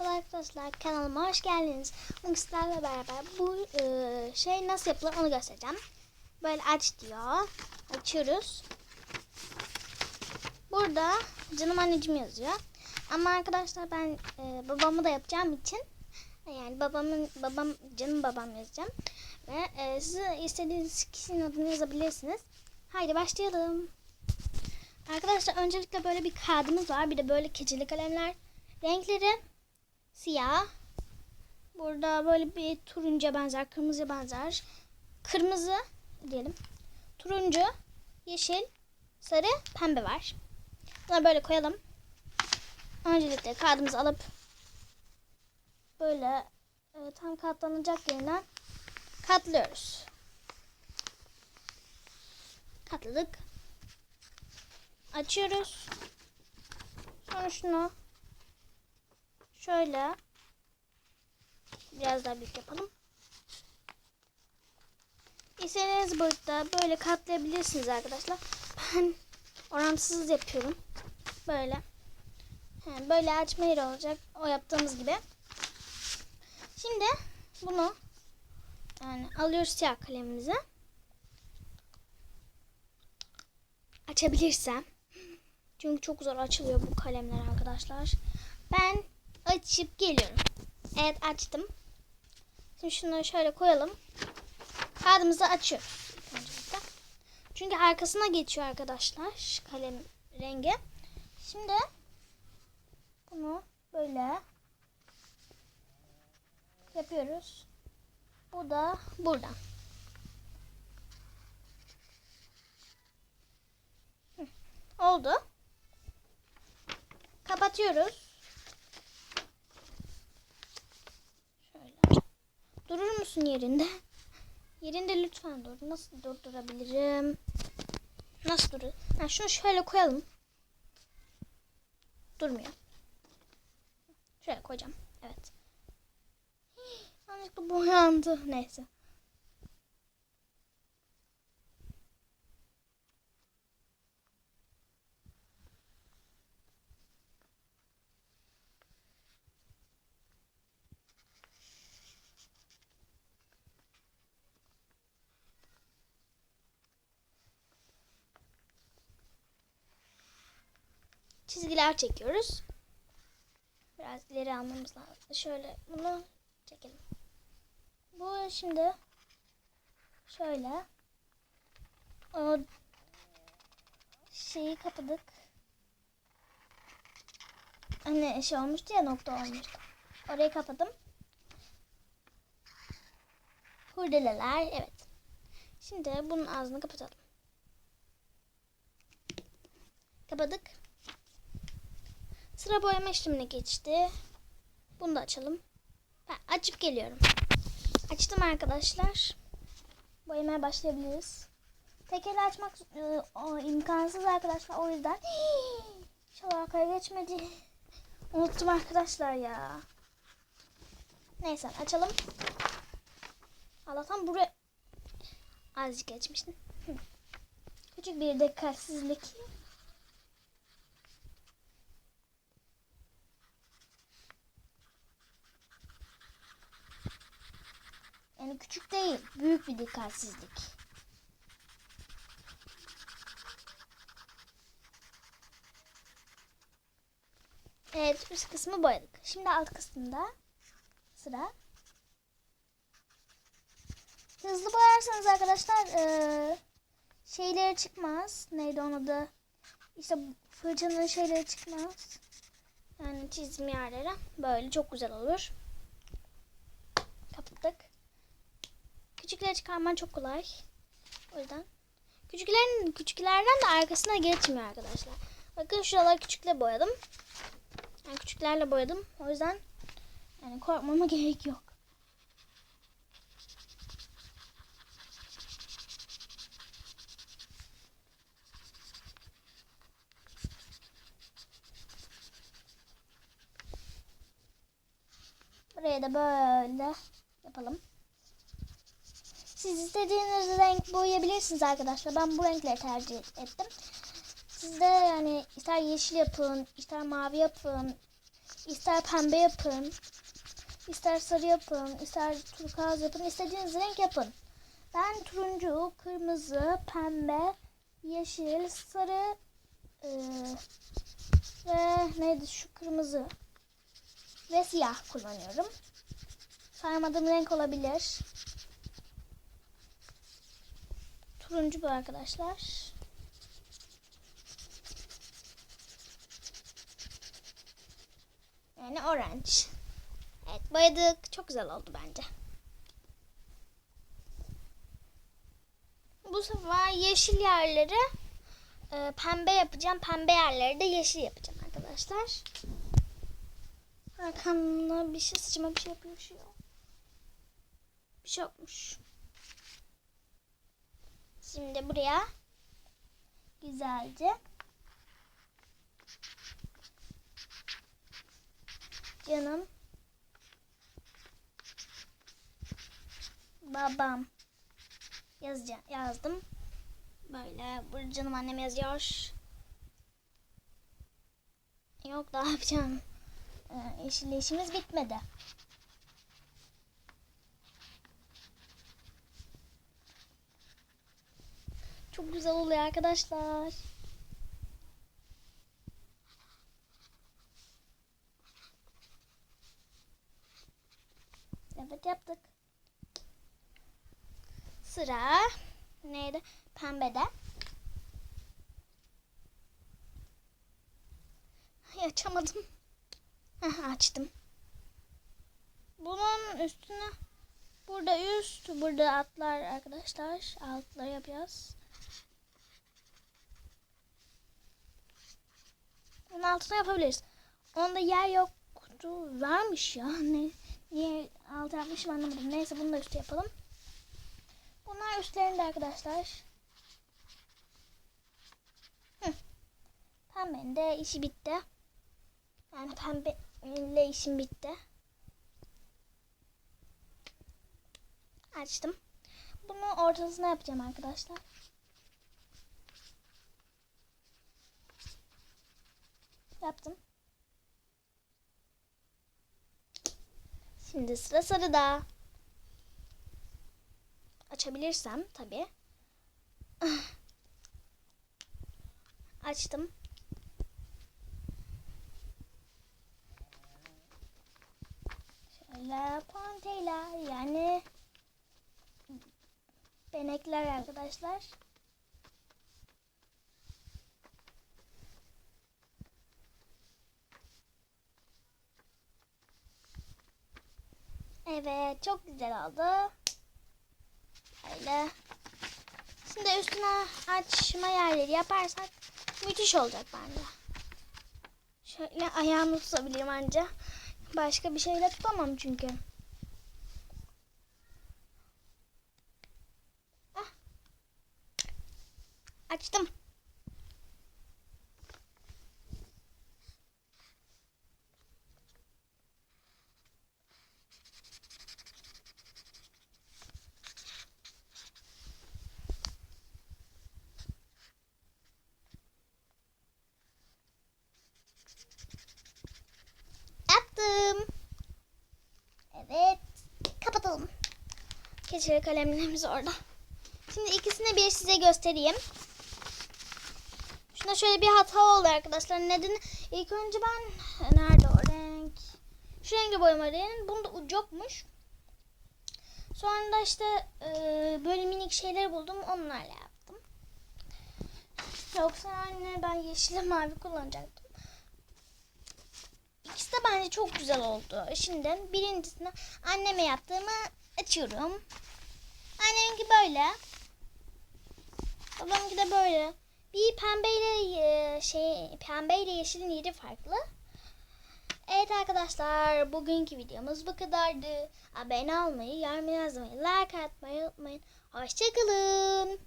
Merhaba arkadaşlar kanalıma hoş geldiniz. Bugün sizlerle beraber bu e, şey nasıl yapılır onu göstereceğim. Böyle aç diyor. Açıyoruz. Burada canım anneciğim yazıyor. Ama arkadaşlar ben e, babamı da yapacağım için yani babamın babam canım babam yazacağım. Ve e, siz istediğiniz kişinin adını yazabilirsiniz. Haydi başlayalım. Arkadaşlar öncelikle böyle bir kağıdımız var. Bir de böyle keçeli kalemler. Renkleri siyah. Burada böyle bir turuncuya benzer, kırmızıya benzer. Kırmızı diyelim. Turuncu, yeşil, sarı, pembe var. Bunları böyle koyalım. Öncelikle kağıdımızı alıp böyle e, tam katlanacak yerinden katlıyoruz. Katladık. Açıyoruz. Sonra şunu şöyle biraz daha büyük yapalım. İstediğiniz boyutta böyle katlayabilirsiniz arkadaşlar. Ben orantısız yapıyorum. Böyle. He, böyle açma yeri olacak. O yaptığımız gibi. Şimdi bunu yani alıyoruz siyah kalemimizi. Açabilirsem. Çünkü çok zor açılıyor bu kalemler arkadaşlar. Ben açıp geliyorum. Evet açtım. Şimdi şunları şöyle koyalım. Kağıdımızı açıyoruz. Çünkü arkasına geçiyor arkadaşlar kalem rengi. Şimdi bunu böyle yapıyoruz. Bu da buradan. Oldu. Kapatıyoruz. Şöyle. Durur musun yerinde? Yerinde lütfen dur. Nasıl durdurabilirim? Nasıl durur? Ha, şunu şöyle koyalım. Durmuyor. Şöyle koyacağım. Evet. Yanlışlıkla boyandı. Neyse. Çizgiler çekiyoruz. Biraz ileri almamız lazım. Şöyle bunu çekelim. Bu şimdi şöyle o şeyi kapadık. Hani şey olmuştu ya nokta olmuştu. Orayı kapadım. Hurdeleler evet. Şimdi bunun ağzını kapatalım. Kapadık. Sıra boyama işlemine geçti. Bunu da açalım. Ben açıp geliyorum. Açtım arkadaşlar. Boyamaya başlayabiliriz. Tek elle açmak e, o, imkansız arkadaşlar. O yüzden inşallah arkaya geçmedi. Unuttum arkadaşlar ya. Neyse açalım. Allah'tan buraya azıcık geçmiştim. Küçük bir dikkatsizlik. Yani küçük değil, büyük bir dikkatsizlik. Evet, üst kısmı boyadık. Şimdi alt kısmında sıra. Hızlı boyarsanız arkadaşlar eee, şeyleri çıkmaz. Neydi onun adı? İşte fırçanın şeyleri çıkmaz. Yani çizim yerleri. Böyle çok güzel olur. Küçükleri çıkarman çok kolay. O yüzden. Küçüklerin, küçüklerden de arkasına geçmiyor arkadaşlar. Bakın şuraları küçükle boyadım. Yani küçüklerle boyadım. O yüzden yani korkmama gerek yok. Buraya da böyle yapalım. Siz istediğiniz renk boyayabilirsiniz arkadaşlar. Ben bu renkleri tercih ettim. Siz de yani ister yeşil yapın, ister mavi yapın, İster pembe yapın. ister sarı yapın. ister turkuaz yapın. istediğiniz renk yapın. Ben turuncu, kırmızı, pembe, yeşil, sarı eee, ve neydi şu kırmızı ve siyah kullanıyorum. Saymadığım renk olabilir. Turuncu bu arkadaşlar. Yani orange. Evet boyadık. Çok güzel oldu bence. Bu sefer yeşil yerleri e, pembe yapacağım. Pembe yerleri de yeşil yapacağım arkadaşlar. Arkamda bir şey sıçma bir şey yapıyor. Bir şey. Bir şey. Şimdi buraya güzelce canım babam yazacağım yazdım. Böyle burada canım annem yazıyor. Yok daha yapacağım. Ee, yeşil işimiz bitmedi. Çok güzel oluyor arkadaşlar. Evet yaptık. Sıra neydi? Pembede. Ay, açamadım. Heh, açtım. Bunun üstüne burada üst, burada atlar arkadaşlar. Altları yapacağız. Altına yapabiliriz. Onda yer yoktu. Varmış ya. Ne, niye altı yapmışım anlamadım. Neyse bunu da üstü yapalım. Bunlar üstlerinde arkadaşlar. Hı. De işi bitti. Yani pembeyle işim bitti. Açtım. Bunu ortasına yapacağım arkadaşlar. Yaptım. Şimdi sıra sarıda. Açabilirsem tabii. Açtım. Şöyle puantayla yani benekler arkadaşlar. Evet çok güzel oldu. Öyle. Şimdi üstüne açma yerleri yaparsak müthiş olacak bence. Şöyle ayağımı tutabilirim anca. Başka bir şeyle tutamam çünkü. Ah. Açtım. Yaptım. Evet. Kapatalım. Keçeli kalemlerimiz orada. Şimdi ikisini bir size göstereyim. Şuna şöyle bir hata oldu arkadaşlar. Neden? İlk önce ben nerede o renk? Şu rengi boyamalıyım. Bunda ucu yokmuş. Sonra da işte e, böyle minik şeyler buldum. Onlarla yaptım. Yoksa anne ben yeşil mavi kullanacaktım. İkisi de bence çok güzel oldu. Şimdi birincisini anneme yaptığımı açıyorum. Böyle. Babamınki de böyle. Bir pembeyle e, şey pembeyle yeşilin yeri farklı. Evet arkadaşlar bugünkü videomuz bu kadardı. Abone olmayı, yorum yazmayı, like atmayı unutmayın. Hoşçakalın.